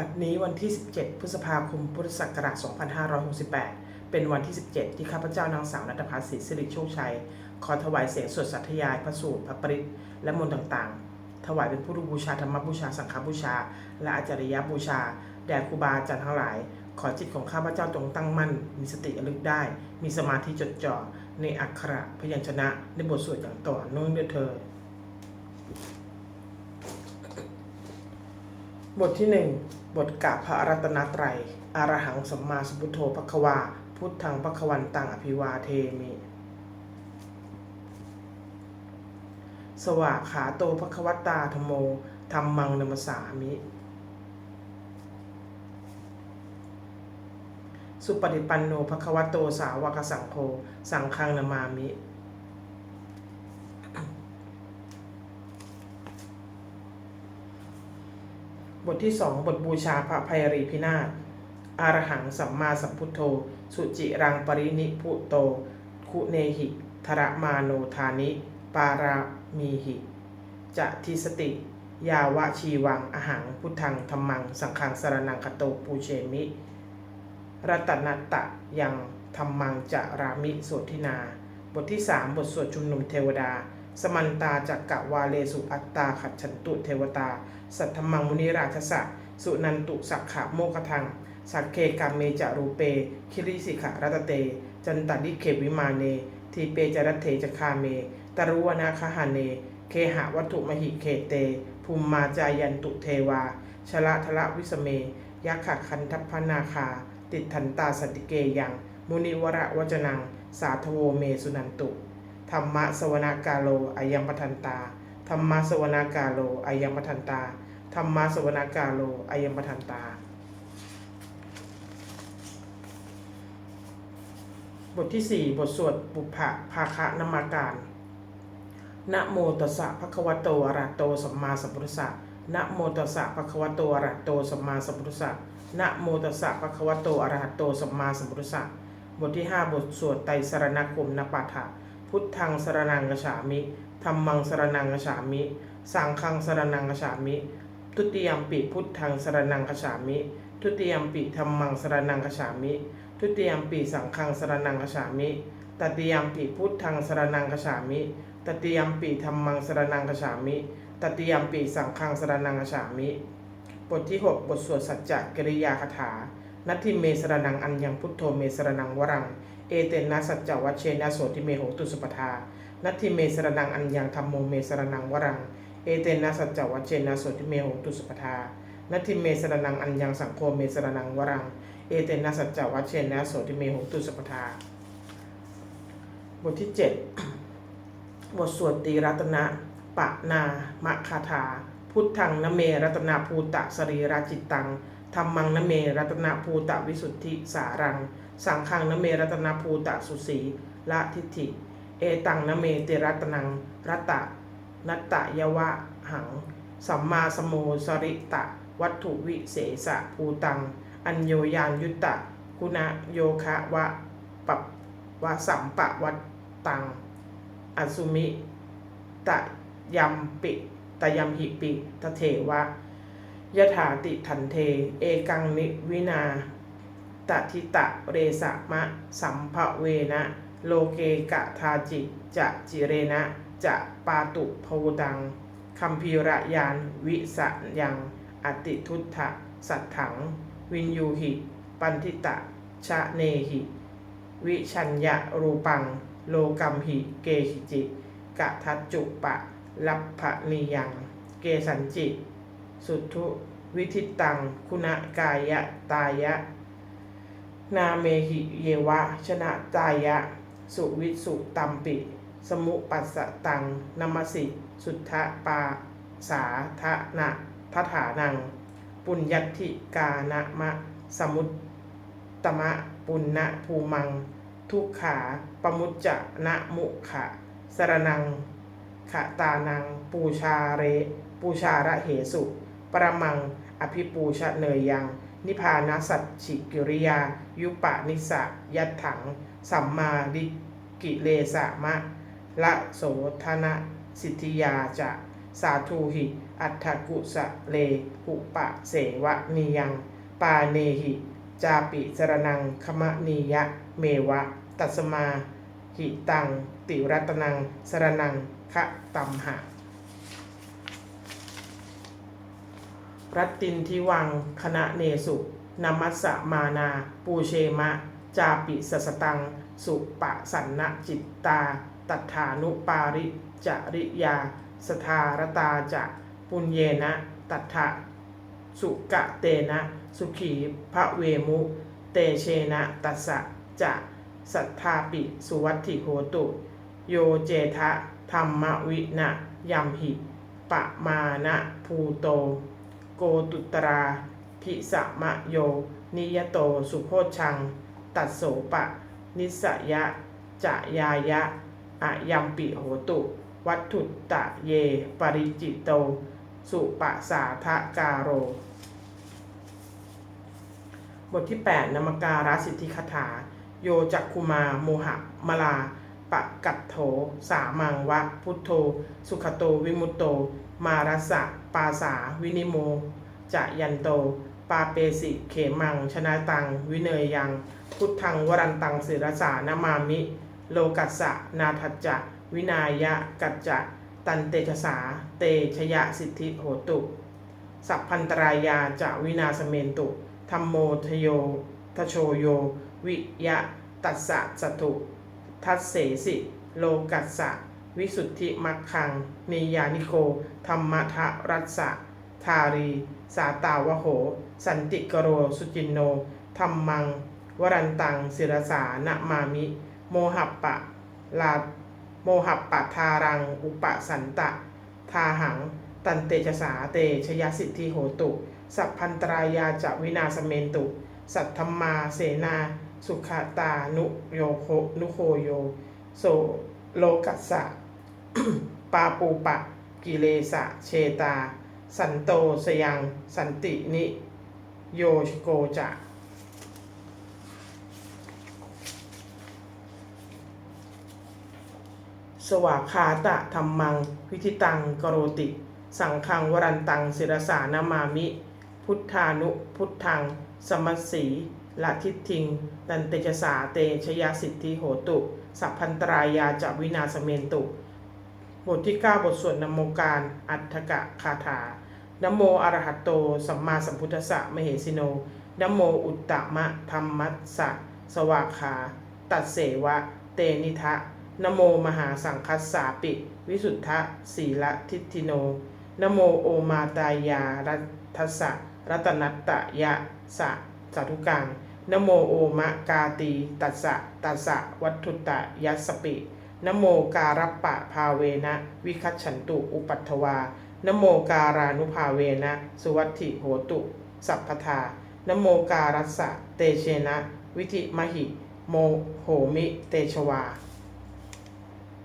บัดนี้วันที่ 17 พฤษภาคม พุทธศักราช 2568 เป็นวันที่ 17 ที่ข้าพเจ้านางสาวนัตภาศรีสิริโชคชัย ขอถวายเสียงสวดสัตยายพระสูตรพระปริตและมนต์ต่างๆ ถวายเป็นพุทธบูชาธรรมบูชาสังฆบูชา และอาจริยบูชา แด่ครูบาอาจารย์ทั้งหลาย ขอจิตของข้าพเจ้าจงตั้งมั่น มีสติระลึกได้ มีสมาธิจดจ่อในอักขระพยัญชนะในบทสวดอย่างต่อเนื่องด้วยเธอ บทที่หนึ่งบทกะพระรัตนตรัยอรหังสัมมาสัมพุทโธภควา พุทธังภควันตังอภิวาเทมิ สวากขาโตภควตาธโมธรรมังนมสามิ สุปฏิปันโนภควโตสาวกสังโฆ สังฆังนามามิ บ ทที่สองบทบูชาพระภัยรีพินาศอารหังสัมมาสัมพุทโธ สุจิรังปรินิพุโต คุเนหิธระมาโนธานิ ปารามีหิ จะทิสติ ยาวะชีวังอหังพุทธังธรรมัง สังฆังสรนังคโตปูเชมิ รัตนตะยังธรรมังจะรามิโสทินา บทที่สามบทสวดชุมนุมเทวดา สมันตาจักกะวาเลสุอัตตาขัดฉันตุเทวตา สัทธมังมุนิราชสะ สุนันตุสักขะโมกทัง สักเคกามเมจารูเป คิริสิขะรัตเต จันตดิเขวิมาเน ทีเปจรัตเทจคาเม ตรุวนาคหาเน เคหะวัตถุมหิเขเต ภูมิมาจายันตุเทวา ชละทละวิสเม ยักขะคันทัพพนาคา ติดทันตาสนติเกยัง มุนิวระวจนัง สาธโวเมสุนันตุ ธรรมะสวนากาโลอายัมปทันตา ธรรมะสวนากาโลอายัมปทันตา ธรรมะสวนากาโลอายัมปทันตา บทที่ 4 บทสวดปุพพะภาคะนมาการ นะโมตัสสะภะคะวะโตอะระหะโตสัมมาสัมพุทธัสสะ นะโมตัสสะภะคะวะโตอะระหะโตสัมมาสัมพุทธัสสะ นะโมตัสสะภะคะวะโตอะระหะโตสัมมาสัมพุทธัสสะ บทที่ 5 บทสวดไตรสรณคมนปาฐะ พุทธังสรนังกฉามิธรรมังสรนังกฉามิ สังฆังสรนังกฉามิ ทุติยมปิพุทธังสรนังกฉามิ ทุติยมปิธรรมังสรนังกฉามิ ทุติยมปิสังฆังสรนังกฉามิ ตติยมปิพุทธังสรนังกฉามิ ตติยมปิธรรมังสรนังกฉามิ ตติยมปิสังฆังสรนังกฉามิ บทที่ 6 บทสวดสัจจะกิริยาคาถานัตถิเมสรนังอัญญังพุทโธเมสรนังวรัง เอเตนะสัจจวัชเชนะโสติเมโหตุสุปทา นัตถิเมสรนังอัญญังธรรมโมเมสรนังวรัง เอเตนะสัจจวัชเชนะโสติเมโหตุสุปทา นัตถิเมสรนังอัญญังสังโฆเมสรนังวรัง เอเตนะสัจจวัชเชนะโสติเมโหตุสุปทา บทที่ 7 บทสวดตีรัตนะปะนามะคาถา พุทธังนเมรัตนาภูตะสรีราจิตตัง ธรรมังนเมรัตนภูตะวิสุทธิสารัง สังฆังนเมรัตนภูตะสุสีละทิฏฐิ เอตังนเมติรัตนังรัตตะนัตตะยวะหัง สัมมาสโมสริตะ วัตถุวิเศษะภูตัง อัญโยยานยุตตะ คุณโยคะวะปะวะสัมปะวัตตัง อสุมิ ตะยัมปิ ตะยัมหิปิ ตะเถวะ ยถาติทันเท เอกังนิวินาตทิตะเรสะมะ สัมภเวนะ โลเกกะทาจิจะจิเรนะ จะปาตุภวดังคัมพีระยานวิสะยัง อติทุตถะสัตถัง วินยูหิ ปันทิตะ ชะเนหิ วิชัญญะรูปัง โลกัมหิเกหิจิกะทัจจุปะลัพพนิยัง เกสันจิ สุทุวิทิตัง คุณกายะตายะ นาเมหิเยวะ ชนะตายะ สุวิสุตัมปิ สมุปัสสตังนมสิ สุทธปาสาทะนะทัฐานัง ปุญญัติกานะมะ สมุตตมะปุณณภูมัง ทุกขาปมุจจะนะมุขะสรนังขะตานัง ปูชาเร ปูชาระเหสุ ประมัง อภิปูชะเนยยัง นิพานาสัจฉิกิริยา ยุปะนิสะยัตถัง สัมมาดิกิเลสะมะ ละโสธนะสิทธิยาจะสาธุหิ อัฏฐกุสะเลหุปะเสวะนียัง ปาเนหิ จาปิสรนังคมะนียะ เมวะ ตัสมาหิตัง ติรัตนัง สรนังคะตัมหะ รัตตินทิวัง คณะเนสุนามัสสะมานา ปูเชมะ จาปิสสตัง สุปะสันนะจิตตา ตัฐานุปาริจริยา สทารตาจะ ปุญเยนะ ตัฏฐะสุกะเตนะ สุขีพระเวมุ เตเชนะตัสสะจะสัทธาปิสุวัตถิโหตุ โยเจทะธรรมวินะยัมหิ ปะมานะภูโต โกตุตรา พิสมะโย นิยโตสุโพชัง ตัดโสปะ นิสยะจะยายะอะยัมปิโหตุ วัตถุตะเย ปริจิตโต สุปะสาทะกาโร บทที่ 8นมการสิทธิคถา โยจักคุมาโมหะมลาปะกัตโถ สามังวะ พุทโธ สุขโต วิมุตโต มารัสสะ ปาสาวินิโม จะยันโต ปาเปสิ เขมัง ชนะตัง วิเนยยัง พุทธังวรันตังศิรสานามามิ โลกัสสะนาทัจจะ วินายะกัจจะตันเตชะสา เตชยะสิทธิโหตุ สัพพันตรายาจะวินาสเมนตุธรรมโมทโยทโชโย วิยะ ตัสสะสตุ ทัสเสสิ โลกัสสะ วิสุทธิมักขังนิยานิโก ธรรมทะรัสสะทารี สาตาวโห สันติกโร สุจินโน ธรรมัง วรันตัง ศิรสานะมามิ โมหัปปะ ลา โมหัปปะทารัง อุปสันตะ ทาหัง ตันเตชะสาเตชยสิทธิโหตุ สัพพันตรายาจะวินาสเมนตุ สัทธมมาเสนา สุขตานุโยโคนุโคโย โสโลกัสสะ ปาปูปะ กิเลสะเชตา สันโตสยัง สันตินิ โยชโกจะสวากขาตะธรรมังวิธิตังกโรติ สังฆังวรันตังศิรสานามามิ พุทธานุพุทธัง สมัสสีละทิฏทิงตันเตชะสาเตชยสิทธิโหตุ สัพพันตรายาจะวินาสเมนตุ บทที่ 9 บทสวดนโมการอัฏฐกะคาถานโมอรหัตโต สัมมาสัมพุทธัสสะมเหสิโนนโมอุตตมะธรรมัสสะสวากขา ตัดเสวะ เตนิทะนโมมหาสังคัสสาปิ วิสุทธะสีละทิฏฐิโนนโมโอมาตายารัตสะรัตนัตตยะสะสาธุกังนโมโอมะกาตี ตัสสะตัสสะวัตถุตะยัสปิ นโมการัปปะภาเวนะ วิคัตฉันตุอุปัตถวานโมการานุภาเวนะ สุวัตถิโหตุ สัพพทานโมการัสสะเตเชนะ วิธิมหิ โมโหมิเตชวา